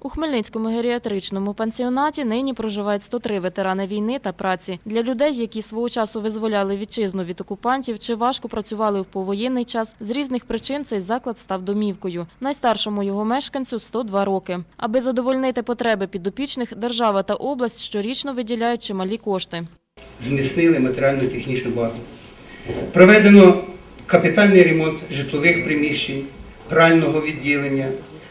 У Хмельницькому геріатричному пансіонаті нині проживають 103 ветерани війни та праці. Для людей, які свого часу визволяли вітчизну від окупантів чи важко працювали в повоєнний час, з різних причин цей заклад став домівкою. Найстаршому його мешканцю 102 роки. Аби задовольнити потреби підопічних, держава та область щорічно виділяють чималі кошти. зміцнили матеріально-технічну базу. Проведено капітальний ремонт житлових приміщень, прального відділення,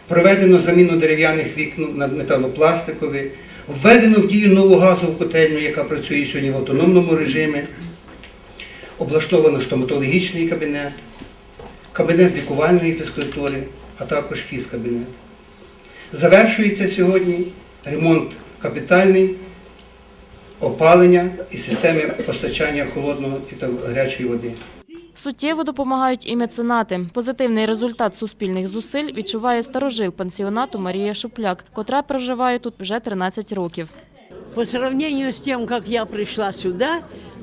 проведено заміну дерев'яних вікон на металопластикові, введено в дію нову газову котельню, яка працює сьогодні в автономному режимі, облаштовано стоматологічний кабінет, кабінет з лікувальної фізкультури, а також фізкабінет. Завершується сьогодні ремонт капітальний опалення і системи постачання холодного та гарячої води. Суттєво допомагають і меценати. Позитивний результат суспільних зусиль відчуває старожил пансіонату Марія Шупляк, котра проживає тут вже 13 років. По сравнению з тим, як я прийшла сюди,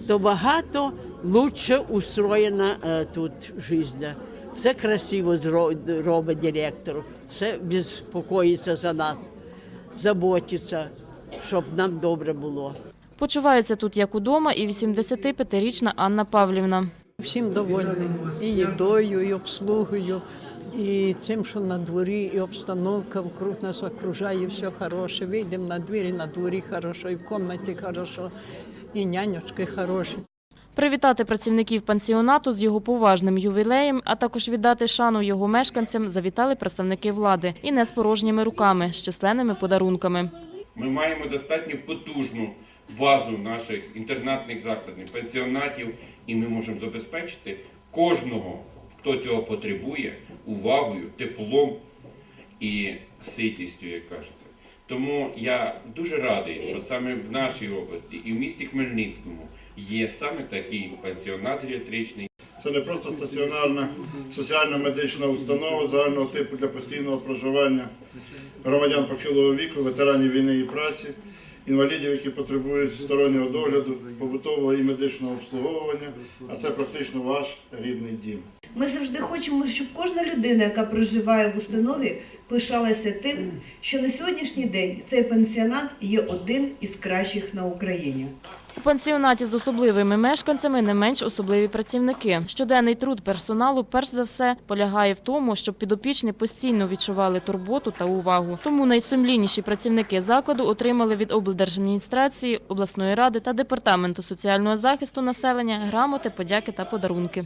то багато лучше устроєна е, тут життя. Все красиво робить директор, все безпокоїться за нас, заботиться, щоб нам добре було. Почувається тут як удома і 85-річна Анна Павлівна. Всім довольні і їдою, і обслугою, і цим, що на дворі, і обстановка вокруг нас окружає, все хороше. Вийдемо на двері, на дворі хорошо, і в кімнаті хорошо, і нянечки хороші. Привітати працівників пансіонату з його поважним ювілеєм, а також віддати шану його мешканцям завітали представники влади і не з порожніми руками, з численними подарунками. Ми маємо достатньо потужну базу наших інтернатних закладів, пенсіонатів, і ми можемо забезпечити кожного, хто цього потребує, увагою, теплом і ситістю, як кажеться. Тому я дуже радий, що саме в нашій області і в місті Хмельницькому є саме такий пансіонат геріатричний. Це не просто стаціонарна соціально-медична установа загального типу для постійного проживання громадян похилого віку, ветеранів війни і праці, інвалідів, які потребують стороннього догляду, побутового і медичного обслуговування, а це практично ваш рідний дім. Ми завжди хочемо, щоб кожна людина, яка проживає в установі, пишалася тим, що на сьогоднішній день цей пансіонат є один із кращих на Україні. У пансіонаті з особливими мешканцями не менш особливі працівники. Щоденний труд персоналу, перш за все, полягає в тому, щоб підопічні постійно відчували турботу та увагу. Тому найсумлінніші працівники закладу отримали від облдержадміністрації, обласної ради та департаменту соціального захисту населення грамоти, подяки та подарунки.